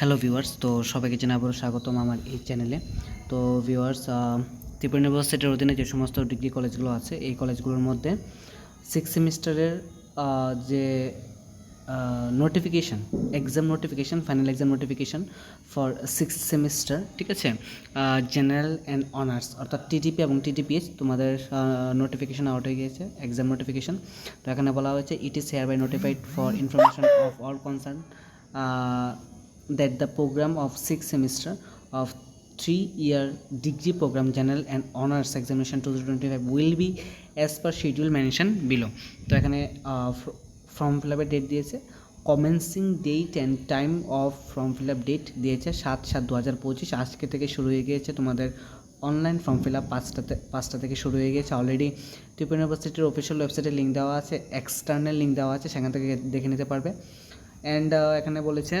Hello viewers তো সবাইকে জানাব স্বাগতম আমার এই চ্যানেলে তো ভিউয়ার্স ত্রিপুরা ইউনিভার্সিটির অধীনে যে সমস্ত ডিগ্রি কলেজগুলো আছে, এই কলেজগুলোর মধ্যে সিক্স সেমিস্টারের যে notification exam notification final exam notification for six semester ঠিক আছে? জেনারেল অ্যান্ড অনার্স অর্থাৎ টিটিপি এবং টিটিপিএইচ তোমাদের নোটিফিকেশান আউট হয়ে গিয়েছে এক্সাম নোটিফিকেশান তো এখানে বলা হয়েছে it is hereby notified for information of all concern that the program of six semester of three year degree program, general and honors examination 2025 will be as per schedule mentioned below. তো এখানে form fill আপের date দিয়েছে। Commencing date and time of form fill up date দিয়েছে সাত সাত দু হাজার পঁচিশ। আজকে থেকে শুরু হয়ে গিয়েছে তোমাদের অনলাইন ফর্ম ফিল আপ পাঁচটাতে পাঁচটা থেকে শুরু হয়ে গেছে অলরেডি ত্রিপুরা ইউনিভার্সিটির অফিসিয়াল ওয়েবসাইটে লিঙ্ক দেওয়া আছে এক্সটার্নাল লিঙ্ক দেওয়া আছে, সেখান থেকে দেখে নিতে পারবে। অ্যান্ড এখানে বলেছে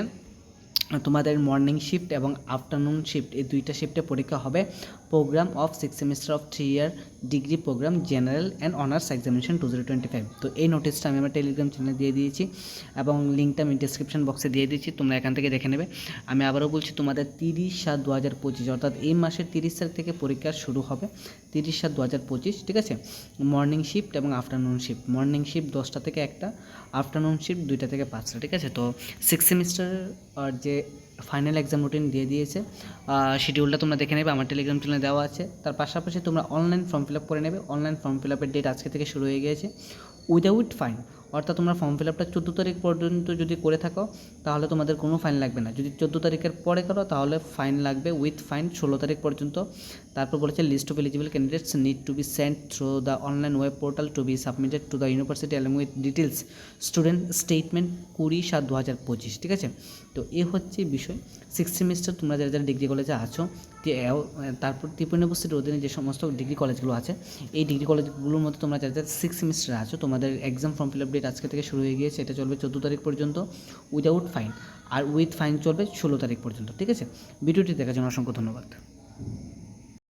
তোমাদের মর্নিং শিফট এবং আফটারনুন শিফট এই দুইটা শিফটে পরীক্ষা হবে। Programme of six semester of three year degree programme general and honours examination two zero twenty five তো এই নোটিশটা আমি আমার টেলিগ্রাম চ্যানেলে দিয়ে দিয়েছি এবং লিঙ্কটা আমি ডিসক্রিপশন বক্সে দিয়ে দিয়েছি, তোমরা এখান থেকে দেখে নেবে। আমি আবারও বলছি, তোমাদের তিরিশ সাত দু হাজার পঁচিশ, অর্থাৎ এই মাসের তিরিশ তারিখ থেকে পরীক্ষা শুরু হবে। তিরিশ সাত দু হাজার পঁচিশ, ঠিক আছে? মর্নিং শিফট এবং আফটারনুন শিফট মর্নিং শিফট দশটা থেকে একটা আফটারনুন শিফট দুইটা থেকে পাঁচটা, ঠিক আছে? তো সিক্স সেমিস্টার যে ফাইনাল এক্সাম রুটিন দিয়ে দিয়েছে শিডিউলটা তোমরা দেখে নেবে। আমার টেলিগ্রাম চ্যানেলে দেওয়া আছে। তার পাশাপাশি তোমরা অনলাইন ফর্ম ফিল আপ করে নেবে। অনলাইন ফর্ম ফিল আপের ডেট আজকে থেকে শুরু হয়ে গিয়েছে। উইদাউট ফাইন অর্থাৎ তোমরা ফর্ম ফিল আপটা চোদ্দ তারিখ পর্যন্ত যদি করে থাকো, তাহলে তোমাদের কোনো ফাইন লাগবে না। যদি চোদ্দ তারিখের পরে করো, তাহলে ফাইন লাগবে উইথ ফাইন ষোলো তারিখ পর্যন্ত। তারপর বলেছে list of eligible candidates need to be send through the online web portal to be submitted to the university along with details student statement কুড়ি সাত দু হাজার পঁচিশ, ঠিক আছে? তো এ হচ্ছে বিষয়। সিক্স সেমিস্টার তোমরা যারা যারা ডিগ্রি কলেজে আছো তারপর ত্রিপুরা ইউনিভার্সিটির অধীনে যে সমস্ত ডিগ্রি কলেজগুলো আছে, এই ডিগ্রি কলেজগুলোর মধ্যে তোমরা যারা যারা সিক্স সেমিস্টারে আছো, তোমাদের exam form fill up date আজকে থেকে শুরু হয়ে গিয়েছে, এটা চলবে চোদ্দ তারিখ পর্যন্ত উইদাউট ফাইন আর উইথ ফাইন চলবে ষোলো তারিখ পর্যন্ত, ঠিক আছে? ভিডিওটি দেখার জন্য অসংখ্য ধন্যবাদ।